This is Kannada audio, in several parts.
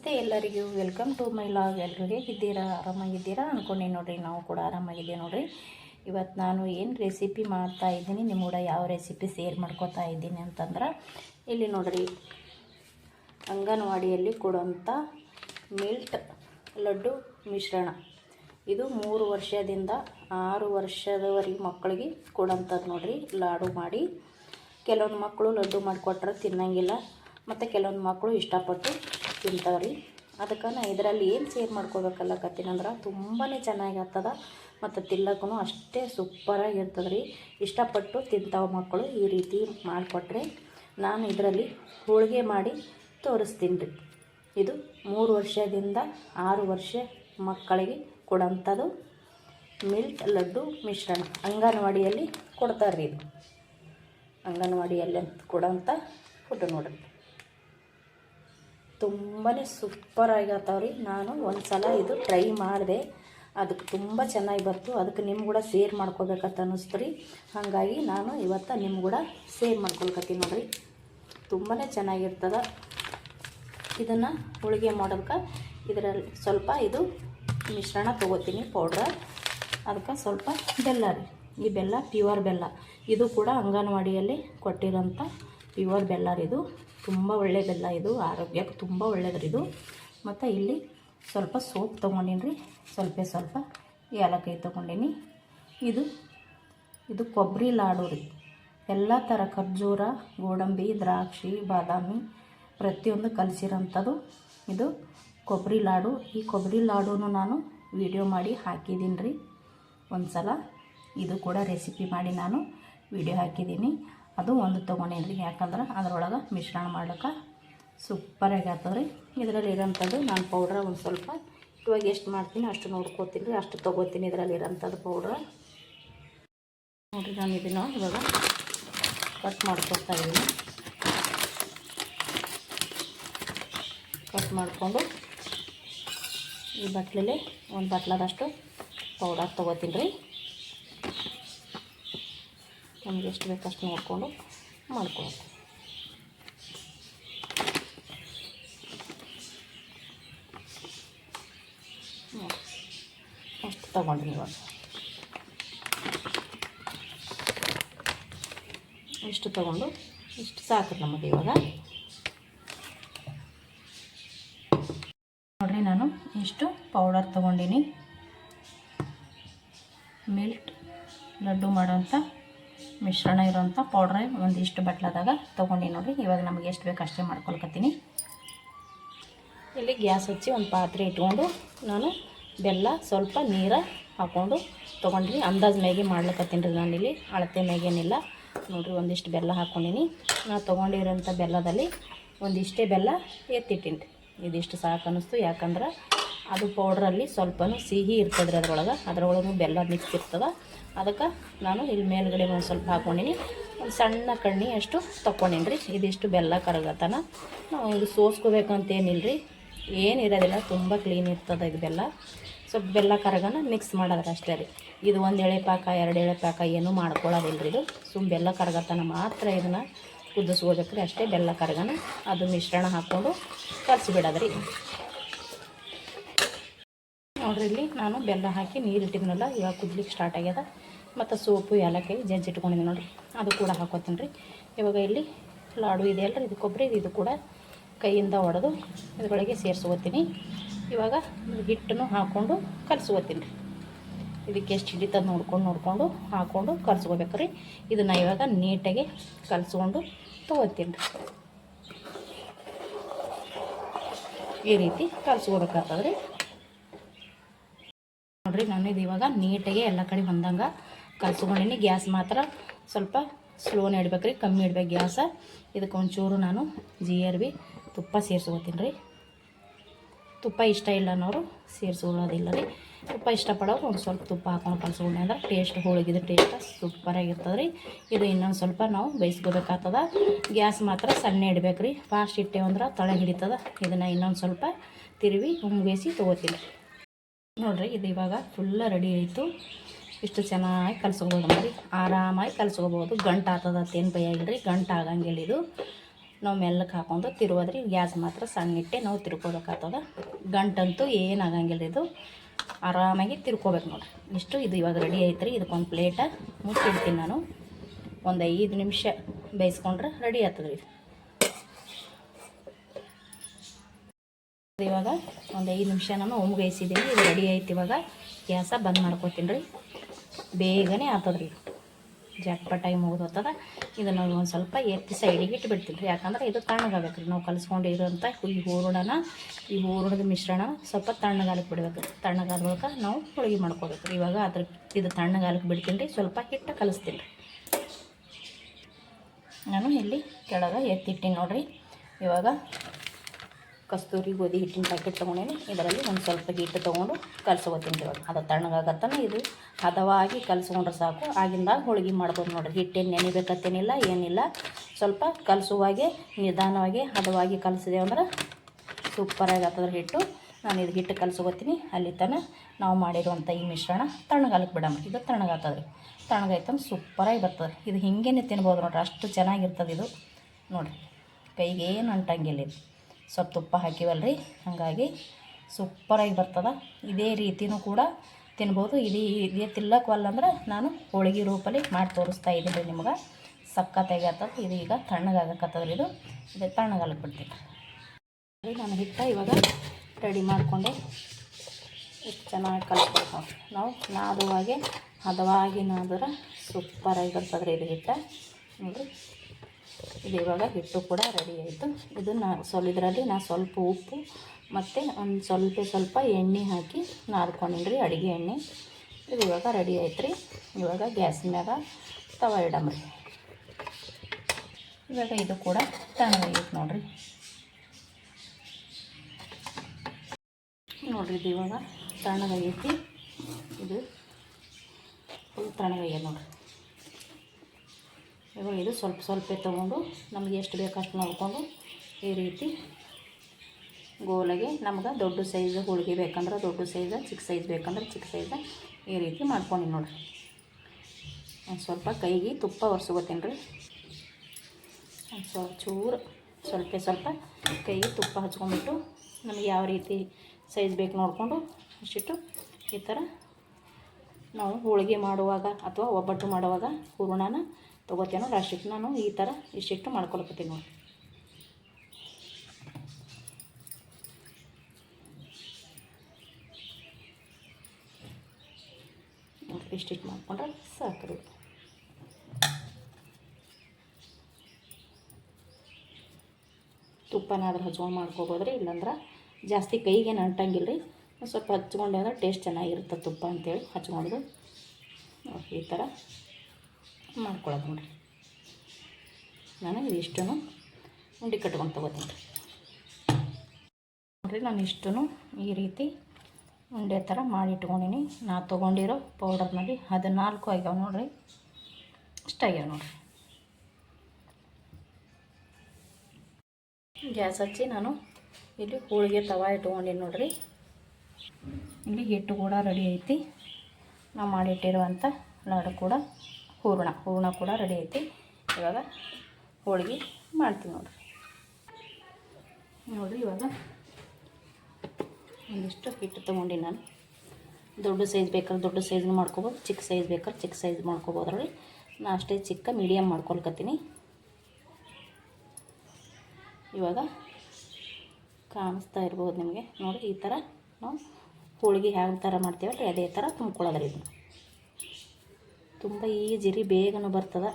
ನಮಸ್ತೆ ಎಲ್ಲರಿಗೂ. ವೆಲ್ಕಮ್ ಟು ಮೈ ಲಾಗ್ ಎಲ್ಲರೂ ಇದ್ದೀರಾ? ಆರಾಮಾಗಿದ್ದೀರಾ? ಅಂದ್ಕೊಂಡೆ ನೋಡಿರಿ, ನಾವು ಕೂಡ ಆರಾಮಾಗಿದ್ದೀವಿ ನೋಡಿರಿ. ಇವತ್ತು ನಾನು ಏನು ರೆಸಿಪಿ ಮಾಡ್ತಾ ಇದ್ದೀನಿ ನಿಮ್ಮ ಕೂಡ ಯಾವ ರೆಸಿಪಿ ಸೇರ್ ಮಾಡ್ಕೋತಾ ಇದ್ದೀನಿ ಅಂತಂದ್ರೆ, ಇಲ್ಲಿ ನೋಡಿರಿ, ಅಂಗನವಾಡಿಯಲ್ಲಿ ಕೊಡುವಂಥ ಮಿಲ್ಟ್ ಲಡ್ಡು ಮಿಶ್ರಣ. ಇದು ಮೂರು ವರ್ಷದಿಂದ ಆರು ವರ್ಷದವರೆಗೆ ಮಕ್ಕಳಿಗೆ ಕೊಡೋಂಥದ್ದು ನೋಡಿರಿ. ಲಾಡು ಮಾಡಿ, ಕೆಲವೊಂದು ಮಕ್ಕಳು ಲಡ್ಡು ಮಾಡಿಕೊಟ್ರೆ ತಿನ್ನಂಗಿಲ್ಲ, ಮತ್ತು ಕೆಲವೊಂದು ಮಕ್ಕಳು ಇಷ್ಟಪಟ್ಟು ತಿಂತಾವ್ರಿ. ಅದಕ್ಕೆ ನಾ ಇದರಲ್ಲಿ ಏನು ಸೇರ್ ಮಾಡ್ಕೋಬೇಕಲ್ಲ ಕತ್ತಿನಂದ್ರೆ ತುಂಬಾ ಚೆನ್ನಾಗಿ ಆಗ್ತದ ಮತ್ತು ತಿನ್ನಕ್ಕೂ ಅಷ್ಟೇ ಸೂಪರಾಗಿ ಇರ್ತದೆ ರೀ ಇಷ್ಟಪಟ್ಟು ತಿಂತಾವ ಮಕ್ಕಳು ಈ ರೀತಿ ಮಾಡಿಕೊಟ್ರೆ ನಾನು ಇದರಲ್ಲಿ ಹೋಳಿಗೆ ಮಾಡಿ ತೋರಿಸ್ತೀನಿ ರೀ ಇದು ಮೂರು ವರ್ಷದಿಂದ ಆರು ವರ್ಷ ಮಕ್ಕಳಿಗೆ ಕೊಡೋಂಥದ್ದು ಮಿಲ್ಟ್ ಲಡ್ಡು ಮಿಶ್ರಣ ಅಂಗನವಾಡಿಯಲ್ಲಿ ಕೊಡ್ತಾರೆ ರೀ ಇದು. ಅಂಗನವಾಡಿಯಲ್ಲಿ ಅಂತ ಕೊಡೋಂಥ ಫುಡ್ ನೋಡ್ರಿ. ತುಂಬಾ ಸೂಪರಾಗಿ ರೀ ನಾನು ಒಂದು ಸಲ ಇದು ಟ್ರೈ ಮಾಡಿದೆ. ಅದಕ್ಕೆ ತುಂಬ ಚೆನ್ನಾಗಿ ಬಂತು. ಅದಕ್ಕೆ ನಿಮ್ಮ ಕೂಡ ಸೇರ್ ಮಾಡ್ಕೋಬೇಕಂತ ಅನ್ನಿಸ್ತು ರೀ. ಹಾಗಾಗಿ ನಾನು ಇವತ್ತು ನಿಮ್ಮ ಕೂಡ ಸೇರ್ ಮಾಡ್ಕೊಳ್ಕತ್ತೀನಿ ನೋಡಿರಿ. ತುಂಬಾ ಚೆನ್ನಾಗಿರ್ತದೆ. ಇದನ್ನು ಹೋಳಿಗೆ ಮಾಡೋದಕ್ಕೆ ಇದರಲ್ಲಿ ಸ್ವಲ್ಪ ಇದು ಮಿಶ್ರಣ ತೊಗೋತೀನಿ ಪೌಡ್ರ ಅದಕ್ಕೆ ಸ್ವಲ್ಪ ಬೆಲ್ಲ ರೀ. ಈ ಬೆಲ್ಲ ಪ್ಯೂರ್ ಬೆಲ್ಲ. ಇದು ಕೂಡ ಅಂಗನವಾಡಿಯಲ್ಲಿ ಕೊಟ್ಟಿರೋಂಥ ಪ್ಯೂರ್ ಬೆಲ್ಲ ಇದು. ತುಂಬ ಒಳ್ಳೆ ಬೆಲ್ಲ ಇದು ಆರೋಗ್ಯಕ್ಕೆ ತುಂಬ ಒಳ್ಳೆಯದ್ರಿ ಇದು. ಮತ್ತು ಇಲ್ಲಿ ಸ್ವಲ್ಪ ಸೋಪ್ ತೊಗೊಂಡೀನಿ ರೀ ಸ್ವಲ್ಪ ಸ್ವಲ್ಪ ಏಲಕ್ಕಾಯಿ ತೊಗೊಂಡೀನಿ. ಇದು ಇದು ಕೊಬ್ಬರಿ ಲಾಡು ರೀ. ಎಲ್ಲ ಥರ ಖರ್ಜೂರ, ಗೋಡಂಬಿ, ದ್ರಾಕ್ಷಿ, ಬಾದಾಮಿ ಪ್ರತಿಯೊಂದು ಕಲಸಿರೋಂಥದ್ದು ಇದು ಕೊಬ್ಬರಿ ಲಾಡು. ಈ ಕೊಬ್ಬರಿ ಲಾಡೂ ನಾನು ವಿಡಿಯೋ ಮಾಡಿ ಹಾಕಿದ್ದೀನಿ ರೀ ಒಂದು ಸಲ ಇದು ಕೂಡ ರೆಸಿಪಿ ಮಾಡಿ ನಾನು ವಿಡಿಯೋ ಹಾಕಿದ್ದೀನಿ ಅದು ಒಂದು ತೊಗೊಂಡೇನು ರೀ ಯಾಕಂದ್ರೆ ಅದರೊಳಗೆ ಮಿಶ್ರಣ ಮಾಡ್ಲಿಕ್ಕೆ ಸೂಪರಾಗಿ ರೀ ಇದರಲ್ಲಿ ಇರೋಂಥದ್ದು ನಾನು ಪೌಡ್ರ ಒಂದು ಸ್ವಲ್ಪ. ಇವಾಗ ಎಷ್ಟು ಮಾಡ್ತೀನಿ ಅಷ್ಟು ನೋಡ್ಕೋತೀನಿ ರೀ, ಅಷ್ಟು ತೊಗೋತೀನಿ ಇದರಲ್ಲಿ ಇರೋಂಥದ್ದು ಪೌಡ್ರ ನೋಡಿರಿ ನಾನು ಇದನ್ನು ಇವಾಗ ಕಟ್ ಮಾಡ್ಕೊತಾ ಇದ್ದೀನಿ ಕಟ್ ಮಾಡಿಕೊಂಡು ಈ ಬಟ್ಲಲ್ಲಿ ಒಂದು ಬಟ್ಲದಷ್ಟು ಪೌಡರ್ ತೊಗೋತೀನಿ ರೀ. ನಮ್ಗೆ ಎಷ್ಟು ಬೇಕು ಅಷ್ಟು ನೋಡಿಕೊಂಡು ಮಾಡ್ಕೊಬೇಕು ಅಷ್ಟು ತೊಗೊಂಡ್ರಿ ಇವಾಗ. ಇಷ್ಟು ತಗೊಂಡು ಇಷ್ಟು ಸಾಕು ನಮಗೆ ಇವಾಗ. ನೋಡಿರಿ ನಾನು ಇಷ್ಟು ಪೌಡರ್ ತೊಗೊಂಡಿನಿ. ಮಿಲ್ಟ್ ಲಡ್ಡು ಮಾಡೋಂಥ ಮಿಶ್ರಣ ಇರೋಂಥ ಪೌಡ್ರೆ ಒಂದಿಷ್ಟು ಬಟ್ಲದಾಗ ತೊಗೊಂಡು ನೋಡಿರಿ. ಇವಾಗ ನಮಗೆ ಎಷ್ಟು ಬೇಕು ಅಷ್ಟೇ ಮಾಡ್ಕೊಳ್ಕತ್ತೀನಿ. ಇಲ್ಲಿ ಗ್ಯಾಸ್ ಹಚ್ಚಿ ಒಂದು ಪಾತ್ರೆ ಇಟ್ಕೊಂಡು ನಾನು ಬೆಲ್ಲ ಸ್ವಲ್ಪ ನೀರು ಹಾಕ್ಕೊಂಡು ತೊಗೊಂಡ್ರಿ. ಅಂದಾಜು ಮ್ಯಾಗೆ ಮಾಡ್ಲಿಕತ್ತೀನಿ ರೀ ನಾನಿಲ್ಲಿ ಅಳತೆ ಮ್ಯಾಗೇನಿಲ್ಲ ನೋಡಿರಿ ಒಂದಿಷ್ಟು ಬೆಲ್ಲ ಹಾಕ್ಕೊಂಡಿನಿ ನಾನು ತೊಗೊಂಡಿರೋಂಥ ಬೆಲ್ಲದಲ್ಲಿ ಒಂದಿಷ್ಟೇ ಬೆಲ್ಲ ಎತ್ತಿಟ್ಟಿನಿ ರೀ ಇದಿಷ್ಟು ಸಾಕು ಅನ್ನಿಸ್ತು ಯಾಕಂದ್ರೆ ಅದು ಪೌಡ್ರಲ್ಲಿ ಸ್ವಲ್ಪ ಸಿಹಿ ಇರ್ತದ್ರಿ ಅದ್ರೊಳಗೆ. ಅದ್ರೊಳಗೂ ಬೆಲ್ಲ ಮಿಕ್ಸ್ ಇರ್ತದೆ. ಅದಕ್ಕೆ ನಾನು ಇಲ್ಲಿ ಮೇಲ್ಗಡೆ ಒಂದು ಸ್ವಲ್ಪ ಹಾಕ್ಕೊಂಡಿನಿ ಒಂದು ಸಣ್ಣ ಕಣ್ಣಿ ಅಷ್ಟು ತೊಗೊಂಡೀನಿ ರೀ ಇದಿಷ್ಟು ಬೆಲ್ಲ ಕರಗತನ. ನಾವು ಇದು ಸೋಸ್ಕೋಬೇಕಂತೇನಿಲ್ಲ ರೀ ಏನು ಇರೋದಿಲ್ಲ, ತುಂಬ ಕ್ಲೀನ್ ಇರ್ತದೆ ಇದು ಬೆಲ್ಲ. ಸ್ವಲ್ಪ ಬೆಲ್ಲ ಕರಗನ ಮಿಕ್ಸ್ ಮಾಡೋದ್ರೆ ಅಷ್ಟೇ ರೀ. ಇದು ಒಂದು ಎಳೆ ಪಾಕ ಎರಡು ಎಳೆ ಪಾಕ ಏನೂ ಮಾಡ್ಕೊಳ್ಳೋದಿಲ್ಲ ರೀ ಇದು. ಸುಮ್ಮ ಬೆಲ್ಲ ಕರಗತನ ಮಾತ್ರ ಇದನ್ನು ಕುದಿಸ್ಕೋಬೇಕ್ರಿ. ಅಷ್ಟೇ ಬೆಲ್ಲ ಕರಗನ. ಅದು ಮಿಶ್ರಣ ಹಾಕ್ಕೊಂಡು ಕಲಸಿಬಿಡೋದ್ರಿ. ನೋಡ್ರಿ ಇಲ್ಲಿ ನಾನು ಬೆಲ್ಲ ಹಾಕಿ ನೀರು ಇಟ್ಟಿದ್ನಲ್ಲ, ಇವಾಗ ಕುದ್ಲಿಕ್ಕೆ ಸ್ಟಾರ್ಟ್ ಆಗ್ಯದ. ಮತ್ತು ಸೋಪು ಏಲಕ್ಕಾಯಿ ಜಜ್ಜಿ ಇಟ್ಕೊಂಡಿದ್ದೀನಿ ನೋಡಿರಿ. ಅದು ಕೂಡ ಹಾಕೋತೀನಿ ರೀ. ಇವಾಗ ಇಲ್ಲಿ ಲಾಡು ಇದೆಯಲ್ಲ ಇದು ಕೊಬ್ಬರಿ, ಇದು ಕೂಡ ಕೈಯಿಂದ ಒಡೆದು ಇದರೊಳಗೆ ಸೇರಿಸ್ಕೋತೀನಿ. ಇವಾಗ ಹಿಟ್ಟನ್ನು ಹಾಕ್ಕೊಂಡು ಕಲಸ್ಕೋತೀನಿ ರೀ. ಇದಕ್ಕೆ ಎಷ್ಟು ಹಿಡಿತದ ನೋಡ್ಕೊಂಡು, ನೋಡಿಕೊಂಡು ಹಾಕ್ಕೊಂಡು ಕಲಸ್ಕೋಬೇಕು ರೀ. ಇದನ್ನು ಇವಾಗ ನೀಟಾಗಿ ಕಲಸ್ಕೊಂಡು ತಗೋತೀನಿ ರೀ. ಈ ರೀತಿ ಕಲಸ್ಕೋಬೇಕಾಗ್ತದೆ ರೀ. ನೋಡಿರಿ, ನಾನು ಇದು ಇವಾಗ ನೀಟಾಗಿ ಎಲ್ಲ ಕಡೆ ಹೊಂದಂಗೆ ಕಲ್ಸ್ಕೊಂಡಿನಿ ಗ್ಯಾಸ್ ಮಾತ್ರ ಸ್ವಲ್ಪ ಸ್ಲೋನ ಇಡ್ಬೇಕು ರೀ ಕಮ್ಮಿ ಇಡ್ಬೇಕು ಗ್ಯಾಸ. ಇದಕ್ಕೆ ಒಂಚೂರು ನಾನು ಜೀರಿಗೆ ತುಪ್ಪ ಸೇರಿಸ್ಕೋತೀನಿ ರೀ. ತುಪ್ಪ ಇಷ್ಟ ಇಲ್ಲ ಅನ್ನೋರು ಸೇರಿಸ್ಕೊಳ್ಳೋದಿಲ್ಲ ರೀ ತುಪ್ಪ ಇಷ್ಟಪಡೋರು ಒಂದು ಸ್ವಲ್ಪ ತುಪ್ಪ ಹಾಕೊಂಡು ಕಲ್ಸ್ಕೊಂಡೆ ಅಂದ್ರೆ ಟೇಸ್ಟ್ ಹೋಳಿಗಿದ ಟೇಸ್ಟ್ ಸೂಪರಾಗಿರ್ತದೆ ರೀ ಇದು ಇನ್ನೊಂದು ಸ್ವಲ್ಪ ನಾವು ಬೇಯಿಸ್ಕೋಬೇಕಾಗ್ತದ. ಗ್ಯಾಸ್ ಮಾತ್ರ ಸಣ್ಣ ಇಡ್ಬೇಕು ರೀ ಫಾಸ್ಟ್ ಇಟ್ಟೇವಂದ್ರೆ ತಳ ಹಿಡಿತದ. ಇದನ್ನು ಇನ್ನೊಂದು ಸ್ವಲ್ಪ ತಿರುವಿ, ಹುಂಗೇಸಿ ತೊಗೋತೀನಿ. ನೋಡಿರಿ, ಇದು ಇವಾಗ ಫುಲ್ಲ ರೆಡಿ ಆಯಿತು. ಇಷ್ಟು ಚೆನ್ನಾಗಿ ಕಲ್ಸ್ಕೊಬೋದು ನೋಡಿ. ಆರಾಮಾಗಿ ಕಲ್ಸ್ಕೊಬೋದು. ಗಂಟು ಆಗ್ತದ ತೇನು ಇಲ್ಲರಿ ಗಂಟು ಆಗಂಗಿಲ್ಲ ಇದು. ನಾವು ಮೆಲ್ಲಕ್ಕೆ ಹಾಕೊಂಡು ತಿರುವದ್ರಿ. ಗ್ಯಾಸ್ ಮಾತ್ರ ಸಣ್ಣಿಟ್ಟೆ ನಾವು ತಿರ್ಕೋಬೇಕಾಗ್ತದ ಗಂಟಂತೂ ಏನು ಆಗಂಗಿಲ್ಲ ಇದು. ಆರಾಮಾಗಿ ತಿರ್ಕೋಬೇಕು ನೋಡಿರಿ. ಇಷ್ಟು ಇದು ಇವಾಗ ರೆಡಿ ಐತ್ರಿ. ಇದಕ್ಕೊಂದು ಪ್ಲೇಟ ಮುಚ್ಚಿಡ್ತೀನಿ ನಾನು. ಒಂದು ಐದು ನಿಮಿಷ ಬೇಯಿಸ್ಕೊಂಡ್ರೆ ರೆಡಿ ಆಗ್ತದ್ರಿ. ಇವಾಗ. ಒಂದು ಐದು ನಿಮಿಷ ನಾನು ಬೇಯಿಸಿದ್ದೀನಿ ಇದು ರೆಡಿ ಆಯ್ತು ಇವಾಗ. ಗ್ಯಾಸ ಬಂದ್ ಮಾಡ್ಕೊತೀನಿ ರೀ. ಬೇಗನೆ ಆತದ್ರಿ. ಜಟ್ಪಟಾಗಿ ಮುಗಿದೋತದೆ ಇದು ಇದನ್ನು ಒಂದು ಸ್ವಲ್ಪ ಎತ್ತಿ ಸೈಡಿಗೆ ಇಟ್ಬಿಡ್ತೀನಿ ರೀ. ಯಾಕಂದ್ರೆ ಇದು ತಣ್ಣಗಾಗಬೇಕು ರೀ ನಾವು ಕಲಿಸ್ಕೊಂಡಿರೋಂಥ ಈ ಹೂರಣನ, ಈ ಹೂರಣದ ಮಿಶ್ರಣ ಸ್ವಲ್ಪ ತಣ್ಣಗಾಲಕ್ಕೆ ಬಿಡ್ಬೇಕು. ತಣ್ಣಗಾದ ಮೂಲಕ ನಾವು ಹೋಳಿಗೆ ಮಾಡ್ಕೋಬೇಕು ರೀ. ಇವಾಗ ಅದ್ರ ಇದು ತಣ್ಣಗಾಲಕ್ಕೆ ಬಿಡ್ತೀನಿ ರೀ. ಸ್ವಲ್ಪ ಹಿಟ್ಟು ಕಲಿಸ್ತೀನಿ ರೀ. ನಾನು ಇಲ್ಲಿ ಕೆಳಗೆ ಎತ್ತಿಟ್ಟಿನಿ ನೋಡಿರಿ. ಇವಾಗ ಕಸ್ತೂರಿ ಗೋಧಿ ಹಿಟ್ಟಿನ ಪ್ಯಾಕೆಟ್ ತೊಗೊಂಡೇನಿ. ಇದರಲ್ಲಿ ಒಂದು ಸ್ವಲ್ಪ ಹಿಟ್ಟು ತೊಗೊಂಡು ಕಲ್ಸ್ಕೊತೀನಿ ಇವಾಗ ಅದು ತಣ್ಣಗಾಗತ್ತನ ಇದು. ಹದವಾಗಿ ಕಲಸ್ಕೊಂಡ್ರೆ ಸಾಕು. ಆಗಿಂದಾಗ ಹೋಳಿಗೆ ಮಾಡ್ಬೋದು ನೋಡಿರಿ. ಹಿಟ್ಟೇನು ನೆನಿಬೇಕತ್ತೇನಿಲ್ಲ ಏನಿಲ್ಲ. ಸ್ವಲ್ಪ ಕಲಸುವಾಗೆ, ನಿಧಾನವಾಗಿ ಹದವಾಗಿ ಕಲಸಿದೆ ಅಂದ್ರೆ ಸೂಪರಾಗಿ ಆಗ್ತದ್ರೆ ಹಿಟ್ಟು. ನಾನು ಇದು ಹಿಟ್ಟು ಕಲಸ್ಕೊತೀನಿ. ಅಲ್ಲಿ ತನಕ ನಾವು ಮಾಡಿರುವಂಥ ಈ ಮಿಶ್ರಣ ತಣ್ಣಗಾಲಕ್ಕೆ ಬಿಡಮ್ಮ ಇದು ತಣ್ಣಗಾಗ್ತದೆ ತಣ್ಣಗಾಯ್ತಂದ್ರೆ ಸೂಪರಾಗಿ ಬರ್ತದೆ ಇದು ಹಿಂಗೇನೆ ತಿನ್ಬೋದು ನೋಡ್ರಿ. ಅಷ್ಟು ಚೆನ್ನಾಗಿರ್ತದೆ ಇದು. ನೋಡಿರಿ. ಕೈಗೆ ಏನು ಅಂಟಂಗಿಲ್ಲ ಇದು. ಸ್ವಲ್ಪ ತುಪ್ಪ ಹಾಕಿವಲ್ರಿ. ಹಾಗಾಗಿ ಸೂಪರಾಗಿ ಬರ್ತದೆ. ಇದೇ ರೀತಿನೂ ಕೂಡ ತಿನ್ಬೋದು. ಇದು, ಇದೇ ತಿಲ್ಲಕ್ವಲ್ಲ ಅಂದ್ರೆ ನಾನು ಹೋಳಿಗೆ ರೂಪಲ್ಲಿ ಮಾಡಿ ತೋರಿಸ್ತಾ ಇದ್ದೀನಿ ನಿಮ್ಗೆ. ಸಕ್ಕತ್ತಾಗಿ ಆಗ್ತದೆ. ಇದು ಈಗ ತಣ್ಣಗಾಗಕ್ಕತ್ತದ್ರಿ ಇದು. ಇದು ತಣ್ಣಗಾಲಕ್ಕೆ ಬಿಡ್ತೀನಿ. ನಾನು ಹಿಟ್ಟ ಇವಾಗ ರೆಡಿ ಮಾಡಿಕೊಂಡೆ. ಎಷ್ಟು ಚೆನ್ನಾಗಿ ಕಲಿಸ್ಬೇಕು ನಾವು ನಾದುವಾಗೆ ಹದವಾಗಿ ನಾದ್ರೆ ಸೂಪರಾಗಿ ಬರ್ತದ್ರಿ ಇದು ಹಿಟ್ಟ. ನೋಡಿರಿ ಇದು ಇವಾಗ ಹಿಟ್ಟು ಕೂಡ ರೆಡಿ ಆಯಿತು. ಇದನ್ನು ಸ್ವಲ್ಪ ಇದರಲ್ಲಿ ನಾನು ಸ್ವಲ್ಪ ಉಪ್ಪು ಮತ್ತು ಒಂದು ಸ್ವಲ್ಪ ಸ್ವಲ್ಪ ಎಣ್ಣೆ ಹಾಕಿ ನಾದ್ಕೊಂಡಿನಿ ಅಡುಗೆ ಎಣ್ಣೆ. ಇದು ಇವಾಗ ರೆಡಿ ಆಯ್ತು ರೀ ಇವಾಗ ಗ್ಯಾಸ್ ಮ್ಯಾಗ ತವ ಇಡಮ್ರಿ. ಇವಾಗ ಇದು ಕೂಡ ತಣ್ಣಗಾಗೈತೆ ನೋಡಿರಿ. ನೋಡಿರಿ ಇದು ಇವಾಗ ತಣ್ಣಗಾಗೈತಿ. ಇದು ಫುಲ್ ತಣ್ಣಗಾಗ್ಯದ ನೋಡಿರಿ. ಇವಾಗ ಇದು ಸ್ವಲ್ಪ ಸ್ವಲ್ಪ ತೊಗೊಂಡು ನಮಗೆ ಎಷ್ಟು ಬೇಕು ಅಷ್ಟು ನೋಡಿಕೊಂಡು ಈ ರೀತಿ ಗೋಲಾಗೆ ನಮ್ಗೆ ದೊಡ್ಡ ಸೈಜ್ ಹೋಳಿಗೆ ಬೇಕಂದ್ರೆ ದೊಡ್ಡ ಸೈಜ, ಚಿಕ್ಕ ಸೈಜ್ ಬೇಕಂದ್ರೆ ಚಿಕ್ಕ ಸೈಜ ಈ ರೀತಿ ಮಾಡ್ಕೊಂಡು ನೋಡಿರಿ. ಒಂದು ಸ್ವಲ್ಪ ಕೈಗೆ ತುಪ್ಪ ಒರೆಸ್ಕೋತೀನಿ ರೀ. ಒಂದು ಸ್ವಲ್ಪ ಚೂರು ಸ್ವಲ್ಪ ಸ್ವಲ್ಪ ಕೈಗೆ ತುಪ್ಪ ಹಚ್ಕೊಂಡ್ಬಿಟ್ಟು ನಮಗೆ ಯಾವ ರೀತಿ ಸೈಜ್ ಬೇಕು ನೋಡಿಕೊಂಡು ಅಷ್ಟಿಟ್ಟು ಈ ಥರ ನಾವು ಹೋಳಿಗೆ ಮಾಡುವಾಗ ಅಥವಾ ಒಬ್ಬಟ್ಟು ಮಾಡುವಾಗ ಹೂರಣನ ತೊಗೋತೇನೋ ಅಷ್ಟಿಟ್ಟು ನಾನು ಈ ಥರ ಇಷ್ಟಿಟ್ಟು ಮಾಡ್ಕೊಳಕತ್ತೀನಿ ನೋಡಿ. ಇಷ್ಟಿಟ್ಟು ಮಾಡ್ಕೊಂಡ್ರೆ ಸಾಕು. ರೀ ತುಪ್ಪನಾದ್ರೂ ಹಚ್ಕೊಂಡು ಮಾಡ್ಕೋಬೋದ್ರಿ, ಇಲ್ಲಾಂದ್ರೆ ಜಾಸ್ತಿ ಕೈಗೇನು ಅಂಟಂಗಿಲ್ಲ ರೀ ಸ್ವಲ್ಪ ಹಚ್ಕೊಂಡೆ ಅಂದ್ರೆ ಟೇಸ್ಟ್ ಚೆನ್ನಾಗಿರುತ್ತೆ ತುಪ್ಪ ಅಂತೇಳಿ ಹಚ್ಕೊಂಡು ಈ ಥರ ಮಾಡ್ಕೊಳ್ಳೋದು ನೋಡಿರಿ. ನಾನು ಇದಿಷ್ಟು ಉಂಡೆ ಕಟ್ಕೊಂಡು ತೊಗೋತೀನಿ ನೋಡಿರಿ. ನಾನು ಇಷ್ಟು ಈ ರೀತಿ ಉಂಡೆ ಥರ ಮಾಡಿ ಇಟ್ಕೊಂಡಿನಿ ನಾ ತೊಗೊಂಡಿರೋ ಪೌಡರ್ನಲ್ಲಿ ಹದಿನಾಲ್ಕು ಆಗ್ಯಾವ ನೋಡಿರಿ. ಇಷ್ಟಾಗ್ಯಾವ ನೋಡಿರಿ. ಗ್ಯಾಸ್ ಹಚ್ಚಿ ನಾನು ಇಲ್ಲಿ ಹೋಳಿಗೆ ತವ ಇಟ್ಕೊಂಡಿನಿ ನೋಡಿರಿ. ಇಲ್ಲಿ ಹಿಟ್ಟು ಕೂಡ ರೆಡಿ ಐತಿ. ನಾವು ಮಾಡಿಟ್ಟಿರುವಂಥ ಲಾಡು ಕೂಡ. ಹೂರಣ ಹೂರಣ ಕೂಡ ರೆಡಿ ಐತಿ. ಇವಾಗ ಹೋಳಿಗೆ ಮಾಡ್ತೀವಿ ನೋಡಿರಿ. ನೋಡಿರಿ ಇವಾಗ ಒಂದಿಷ್ಟು ಹಿಟ್ಟು ತೊಗೊಂಡು ನಾನು. ದೊಡ್ಡ ಸೈಜ್ ಬೇಕಾದ್ರೆ ದೊಡ್ಡ ಸೈಜ್ನು ಮಾಡ್ಕೊಬೋದು, ಚಿಕ್ಕ ಸೈಜ್ ಬೇಕಾದ್ರೆ ಚಿಕ್ಕ ಸೈಜ್ ಮಾಡ್ಕೊಬೋದ್ರಿ ನಾನು ಅಷ್ಟೇ ಚಿಕ್ಕ ಮೀಡಿಯಮ್ ಮಾಡ್ಕೊಳ್ಕತ್ತೀನಿ. ಇವಾಗ ಕಾಣಿಸ್ತಾ ಇರ್ಬೋದು ನಿಮಗೆ. ನೋಡಿ, ಈ ಥರ ನಾವು ಹೋಳಿಗೆ ಯಾವ ಥರ ಮಾಡ್ತೀವಲ್ಲ ಅದೇ ಥರ ತುಂಬ್ಕೊಳ್ಳೋದ್ರಿ ಇದನ್ನು. ತುಂಬ ಈಜಿ ರೀ, ಬೇಗನೂ ಬರ್ತದೆ.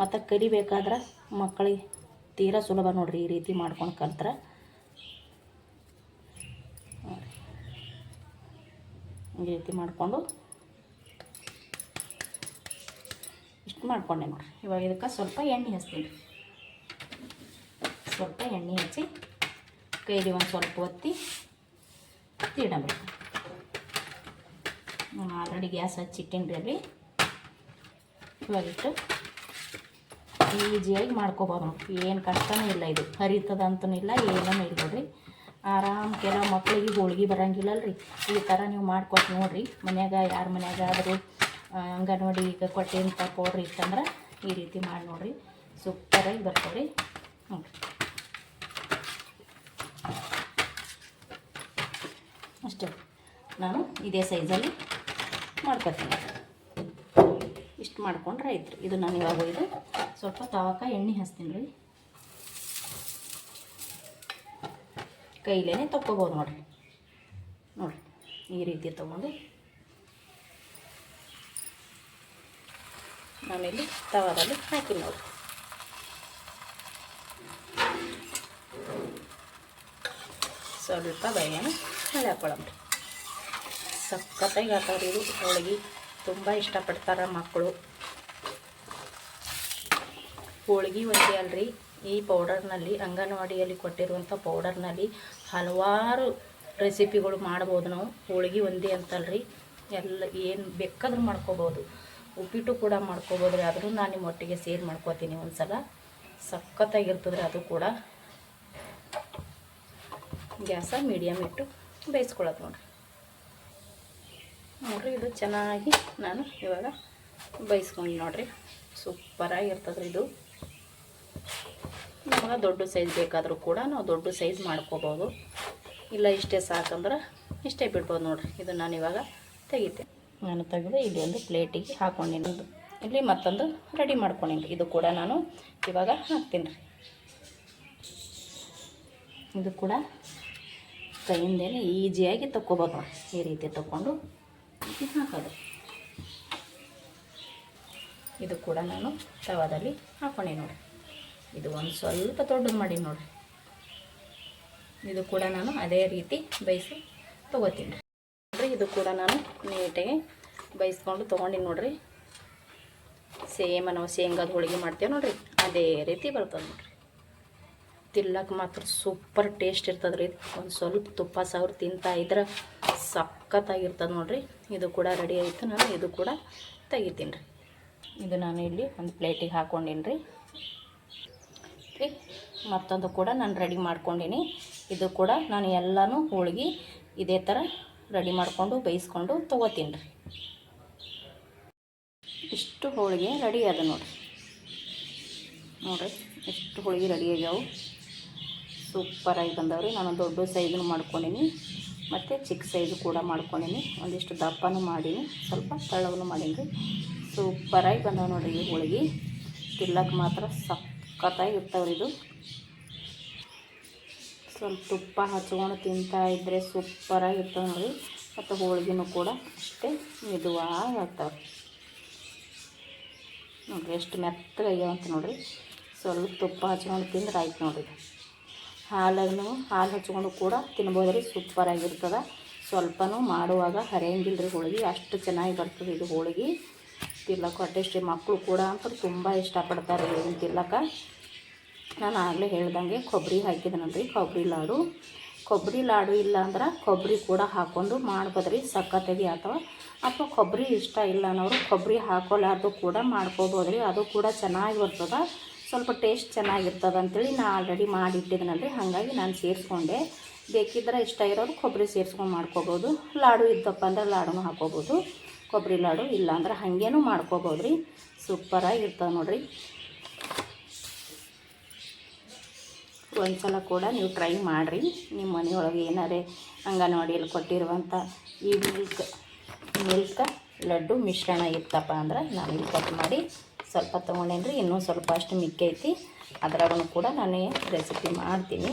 ಮತ್ತು ಕಲಿಬೇಕಾದ್ರೆ ಮಕ್ಕಳಿಗೆ ತೀರಾ ಸುಲಭ ನೋಡ್ರಿ ಈ ರೀತಿ ಮಾಡ್ಕೊಂಡು ಕಲ್ತ್ರೆ. ಈ ರೀತಿ ಮಾಡಿಕೊಂಡು ಇಷ್ಟು ಮಾಡ್ಕೊಂಡೆ ನೋಡಿರಿ. ಇವಾಗ ಇದಕ್ಕೆ ಸ್ವಲ್ಪ ಎಣ್ಣೆ ಹಚ್ತೀನಿ. ಸ್ವಲ್ಪ ಎಣ್ಣೆ ಹಚ್ಚಿ ಕೈಲಿ ಒಂದು ಸ್ವಲ್ಪ ಒತ್ತಿ ಇಡಮ್ರಿ ನಾನು ಆಲ್ರೆಡಿ ಗ್ಯಾಸ್ ಹಚ್ಚಿಟ್ಟಿನಿ ರೀ ಅಲ್ಲಿ. ಇವಾಗಿಟ್ಟು ಈಜಿಯಾಗಿ ಮಾಡ್ಕೊಬೋದು ಏನು ಕಷ್ಟನೂ ಇಲ್ಲ ಇದು. ಹರಿತದ ಅಂತೂ ಇಲ್ಲ, ಏನೂ ಇಲ್ಲ ರೀ ಆರಾಮ್ ಕೆಲವು ಮಕ್ಳಿಗೆ ಹೋಳ್ಗೆ ರೀ ಈ ಥರ ನೀವು ಮಾಡ್ಕೊಟ್ಟು ನೋಡಿರಿ. ಮನ್ಯಾಗ ಯಾರ ಮನ್ಯಾಗ ಆದರೂ ಕೊಟ್ಟೆ ಅಂತ ಪೌಡ್ರ್ ಇತ್ತಂದ್ರೆ ಈ ರೀತಿ ಮಾಡಿ ನೋಡಿರಿ. ಸೂಪರಾಗಿ ಬರ್ತವೆ ರೀ ನೋಡಿರಿ. ಅಷ್ಟೇ. ನಾನು ಇದೇ ಸೈಜಲ್ಲಿ ಮಾಡ್ಕೊತೀನಿ. ಇಷ್ಟು ಮಾಡ್ಕೊಂಡ್ರೆ ಆಯ್ತು ಇದು ನಾನು ಇವಾಗ ಇದು ಸ್ವಲ್ಪ ತವಕ ಎಣ್ಣೆ ಹಚ್ತೀನಿ ರೀ. ಕೈಲೇ ತಕ್ಕೋಬೋದು ನೋಡಿರಿ. ನೋಡಿರಿ, ಈ ರೀತಿ ತೊಗೊಂಡು. ನಾನಿಲ್ಲಿ ತವಾದಲ್ಲಿ ಹಾಕಿ ನೋಡಿರಿ. ಸ್ವಲ್ಪ ಬಯ್ಯನ ಹಳೆ ಹಾಕೊಳ್ಳೋಣ ಸಖತ್ತಾಗಿ ಹಾಕೋರಿ ಇದು ಹೋಳಿಗೆ. ತುಂಬ ಇಷ್ಟಪಡ್ತಾರೆ ಮಕ್ಕಳು. ಹೋಳಿಗೆ ಒಂದೇ ಅಲ್ರಿ. ಈ ಪೌಡರ್ನಲ್ಲಿ, ಅಂಗನವಾಡಿಯಲ್ಲಿ ಕೊಟ್ಟಿರುವಂಥ ಪೌಡರ್ನಲ್ಲಿ ಹಲವಾರು ರೆಸಿಪಿಗಳು ಮಾಡ್ಬೋದು ನಾವು. ಹೋಳಿಗೆ ಒಂದೇ ಅಂತಲ್ರಿ. ಎಲ್ಲ ಏನು ಬೇಕಾದ್ರೂ ಮಾಡ್ಕೋಬೋದು. ಉಪ್ಪಿಟ್ಟು ಕೂಡ ಮಾಡ್ಕೋಬೋದು ರೀ ಆದರೂ ನಾನು ನಿಮ್ಮ ಒಟ್ಟಿಗೆ ಸೇರ್ ಮಾಡ್ಕೋತೀನಿ ಒಂದು ಸಲ ಸಖತ್ತಾಗಿರ್ತದೆ ರೀ ಅದು ಕೂಡ. ಗ್ಯಾಸ ಮೀಡಿಯಮ್ ಇಟ್ಟು ಬೇಯಿಸ್ಕೊಳ್ಳೋದು ನೋಡಿರಿ. ನೋಡಿರಿ, ಇದು ಚೆನ್ನಾಗಿ ನಾನು ಇವಾಗ ಬೈಸ್ಕೊಂಡು ನೋಡಿರಿ. ಸೂಪರಾಗಿರ್ತದ್ರಿ ಇದು. ನಮಗೆ ದೊಡ್ಡ ಸೈಜ್ ಬೇಕಾದರೂ ಕೂಡ ನಾವು ದೊಡ್ಡ ಸೈಜ್ ಮಾಡ್ಕೋಬೋದು. ಇಲ್ಲ ಇಷ್ಟೇ ಸಾಕಂದ್ರೆ ಇಷ್ಟೇ ಬಿಡ್ಬೋದು ನೋಡಿರಿ. ಇದು ನಾನು ಇವಾಗ ತೆಗಿತೆ ನಾನು ತೆಗೆದು ಇಲ್ಲಿ ಒಂದು ಪ್ಲೇಟಿಗೆ ಹಾಕೊಂಡಿನಿ. ಇಲ್ಲಿ ಮತ್ತೊಂದು ರೆಡಿ ಮಾಡ್ಕೊಂಡಿನಿ. ಇದು ಕೂಡ ನಾನು ಇವಾಗ ಹಾಕ್ತೀನಿ ಇದು ಕೂಡ ಕೈಯಿಂದೇನೆ ಈಸಿಯಾಗಿ ತಕ್ಕೋಬೋದು ಈ ರೀತಿ ತಗೊಂಡು ಹಾಕೋದು ಇದು ಕೂಡ ನಾನು ತವಾದಲ್ಲಿ ಹಾಕೊಂಡೆ ನೋಡಿ. ಇದು ಒಂದು ಸ್ವಲ್ಪ ದೊಡ್ಡದು ಮಾಡಿ ನೋಡಿ. ಇದು ಕೂಡ ನಾನು ಅದೇ ರೀತಿ ಬೇಯಿಸಿ ತೊಗೋತೀನಿ. ನೋಡಿರಿ ಇದು ಕೂಡ ನಾನು ನೀಟಾಗಿ ಬೇಯಿಸ್ಕೊಂಡು ತೊಗೊಂಡಿನಿ ನೋಡಿರಿ. ಸೇಮ್ ನಾವು ಶೇಂಗಾದ ಹೋಳಿಗೆ ಮಾಡ್ತೇವೆ ನೋಡಿರಿ. ಅದೇ ರೀತಿ ಬರ್ತದೆ ನೋಡಿರಿ. ತಿಲ್ಲಕ್ಕೆ ಮಾತ್ರ ಸೂಪರ್ ಟೇಸ್ಟ್ ಇರ್ತದೆ ರೀ ಒಂದು ಸ್ವಲ್ಪ ತುಪ್ಪ ಸಾವಿರ ತಿಂತಾ ಇದ್ರೆ ಸಖತ್ತಾಗಿರ್ತದೆ ನೋಡಿರಿ. ಇದು ಕೂಡ ರೆಡಿ ಆಯಿತು. ನಾನು ಇದು ಕೂಡ ತೆಗಿತೀನಿ. ರೀ ಇದು ನಾನು ಇಲ್ಲಿ ಒಂದು ಪ್ಲೇಟಿಗೆ ಹಾಕ್ಕೊಂಡೀನಿ ರೀ, ಮತ್ತೊಂದು ಕೂಡ ನಾನು ರೆಡಿ ಮಾಡ್ಕೊಂಡೀನಿ. ಇದು ಕೂಡ ನಾನು ಎಲ್ಲನೂ ಹೋಳ್ಗೆ ಇದೇ ಥರ ರೆಡಿ ಮಾಡಿಕೊಂಡು ಬೇಯಿಸ್ಕೊಂಡು ತೊಗೋತೀನಿ ರೀ ಇಷ್ಟು ಹೋಳಿಗೆ ರೆಡಿ ಅದ ನೋಡಿರಿ. ನೋಡಿರಿ ಎಷ್ಟು ಹೋಳಿಗೆ ರೆಡಿ ಆಗ್ಯಾವು. ಸೂಪರಾಗಿ ಬಂದವ್ರಿ. ನಾನು ದೊಡ್ಡ ಸೈಜನ್ನು ಮಾಡ್ಕೊಂಡೀನಿ. ಮತ್ತು ಚಿಕ್ಕ ಸೈಜು ಕೂಡ ಮಾಡ್ಕೊಂಡೀನಿ. ಒಂದಿಷ್ಟು ದಪ್ಪನೂ ಮಾಡೀನಿ. ಸ್ವಲ್ಪ ತೆಳ್ಳಗೂ ಮಾಡೀನಿ. ಸೂಪರಾಗಿ ಬಂದವ ನೋಡಿರಿ ಈ ಹೋಳಿಗೆ. ತಿಲ್ಲಕ್ಕೆ ಮಾತ್ರ ಸಖತ್ತಾಗಿ ಇರ್ತಾವ್ರಿ ಇದು. ಸ್ವಲ್ಪ ತುಪ್ಪ ಹಚ್ಕೊಂಡು ತಿಂತಾ ಇದ್ದರೆ ಸೂಪರಾಗಿ ಇರ್ತವೆ ನೋಡಿ ಮತ್ತು ಹೋಳಿಗೆನೂ ಕೂಡ ಅಷ್ಟೇ ಮೆದುವಾಗಿ ಆಗ್ತಾವೆ. ನೋಡಿರಿ ಎಷ್ಟು ಮೆತ್ತಗೆ ಅಂತ ನೋಡಿರಿ. ಸ್ವಲ್ಪ ತುಪ್ಪ ಹಚ್ಕೊಂಡು ತಿಂದ್ರೆ ಆಯ್ತು ನೋಡಿರಿ ಹಾಲನ್ನು ಹಾಲು ಹಚ್ಕೊಂಡು ಕೂಡ ತಿನ್ಬೋದು ರೀ ಸೂಪರಾಗಿರ್ತದೆ. ಸ್ವಲ್ಪನೂ ಮಾಡುವಾಗ ಹರಿಯಂಗಿಲ್ಲ ರೀ ಹೋಳಿಗೆ, ಅಷ್ಟು ಚೆನ್ನಾಗಿ ಬರ್ತದೆ ಇದು ಹೋಳಿಗೆ. ತಿರ್ಲಕ್ಕ ಅಟ್ಟೆಷ್ಟೇ ಮಕ್ಕಳು ಕೂಡ ಅಂತ ತುಂಬ ಇಷ್ಟಪಡ್ತಾರೆ ಇದನ್ನು ತಿರ್ಲಕ್ಕ ನಾನು ಆಗಲೇ ಹೇಳ್ದಂಗೆ ಕೊಬ್ಬರಿ ಹಾಕಿದನಲ್ರಿ ಕೊಬ್ಬರಿ ಲಾಡು. ಕೊಬ್ಬರಿ ಲಾಡು ಇಲ್ಲ ಅಂದ್ರೆ ಕೊಬ್ಬರಿ ಕೂಡ ಹಾಕ್ಕೊಂಡು ಮಾಡ್ಬೋದ್ರಿ, ಸಖತ್ತಾಗಿ ಅಥವಾ ಅಥವಾ ಕೊಬ್ಬರಿ ಇಷ್ಟ ಇಲ್ಲ ಅನ್ನೋರು ಕೊಬ್ಬರಿ ಹಾಕೋಲಾರ್ದು ಕೂಡ ಮಾಡ್ಕೋಬೋದು ರೀ ಅದು ಕೂಡ ಚೆನ್ನಾಗಿ ಬರ್ತದೆ. ಸ್ವಲ್ಪ ಟೇಸ್ಟ್ ಚೆನ್ನಾಗಿರ್ತದೆ ಅಂತೇಳಿ ನಾನು ಆಲ್ರೆಡಿ ಮಾಡಿಟ್ಟಿದ್ದೀನಲ್ರಿ ಹಾಗಾಗಿ ನಾನು ಸೇರಿಸ್ಕೊಂಡೆ. ಬೇಕಿದ್ರೆ ಇಷ್ಟ ಇರೋರು ಕೊಬ್ಬರಿ ಸೇರಿಸ್ಕೊಂಡು ಮಾಡ್ಕೋಬೋದು. ಲಾಡು ಇದ್ದಪ್ಪ ಅಂದ್ರೆ ಲಾಡುನೂ ಹಾಕೋಬೋದು. ಕೊಬ್ಬರಿ ಲಾಡು ಇಲ್ಲ ಅಂದ್ರೆ ಹಾಗೇನೂ ಮಾಡ್ಕೋಬೋದು ರೀ ಸೂಪರಾಗಿರ್ತದೆ ನೋಡಿರಿ. ಒಂದು ಸಲ ಕೂಡ ನೀವು ಟ್ರೈ ಮಾಡಿರಿ. ನಿಮ್ಮ ಮನೆಯೊಳಗೆ ಏನಾರೇ ಅಂಗನವಾಡಿಯಲ್ಲಿ ಕೊಟ್ಟಿರುವಂಥ ಈ ಮಿಲ್ಕ್ ಮಿಲ್ಕ್ ಲಡ್ಡು ಮಿಶ್ರಣ ಇತ್ತಪ್ಪ ಅಂದ್ರೆ ನಾನು ಇಲ್ಲಿ ಕಟ್ ಮಾಡಿ ಸ್ವಲ್ಪ ತೊಗೊಂಡೇನ್ರಿ, ಇನ್ನೂ ಸ್ವಲ್ಪ ಅಷ್ಟು ಮಿಕ್ಕೈತಿ ಅದ್ರಾಗೂ ಕೂಡ ನಾನು ರೆಸಿಪಿ ಮಾಡ್ತೀನಿ.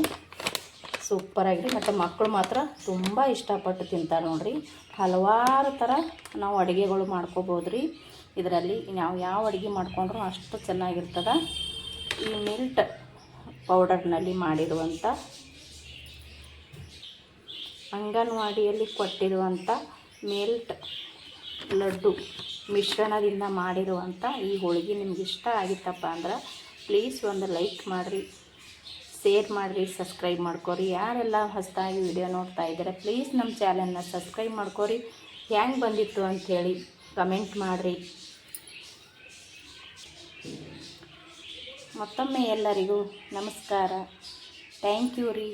ಸೂಪರಾಗಿರಿ ಮತ್ತು ಮಕ್ಕಳು ಮಾತ್ರ ತುಂಬ ಇಷ್ಟಪಟ್ಟು ತಿಂತಾರೆ ನೋಡಿರಿ. ಹಲವಾರು ಥರ ನಾವು ಅಡುಗೆಗಳು ಮಾಡ್ಕೋಬೋದು ರೀ ಇದರಲ್ಲಿ ನಾವು ಯಾವ ಅಡುಗೆ ಮಾಡ್ಕೊಂಡ್ರೂ ಅಷ್ಟು ಚೆನ್ನಾಗಿರ್ತದೆ. ಈ ಮಿಲ್ಟ್ ಪೌಡರ್ನಲ್ಲಿ ಮಾಡಿರುವಂಥ ಅಂಗನವಾಡಿಯಲ್ಲಿ ಕೊಟ್ಟಿರುವಂಥ ಮೆಲ್ಟ್ ಲಡ್ಡು ಮಿಶ್ರಣದಿಂದ ಮಾಡಿರುವಂಥ ಈ ಹೋಳಿಗೆ ನಿಮ್ಗೆ ಇಷ್ಟ ಆಗಿತ್ತಪ್ಪ ಅಂದ್ರೆ ಪ್ಲೀಸ್ ಒಂದು ಲೈಕ್ ಮಾಡಿರಿ ಶೇರ್ ಮಾಡಿರಿ ಸಬ್ಸ್ಕ್ರೈಬ್ ಮಾಡ್ಕೊರಿ. ಯಾರೆಲ್ಲ ಹೊಸದಾಗಿ ವಿಡಿಯೋ ನೋಡ್ತಾ ಇದ್ದಾರೆ ಪ್ಲೀಸ್ ನಮ್ಮ ಚಾನಲ್ನ ಸಬ್ಸ್ಕ್ರೈಬ್ ಮಾಡ್ಕೊರಿ. ಹೆಂಗೆ ಬಂದಿತ್ತು ಅಂಥೇಳಿ ಕಮೆಂಟ್ ಮಾಡಿರಿ. ಮತ್ತೊಮ್ಮೆ ಎಲ್ಲರಿಗೂ ನಮಸ್ಕಾರ. ಥ್ಯಾಂಕ್ ಯು ರೀ.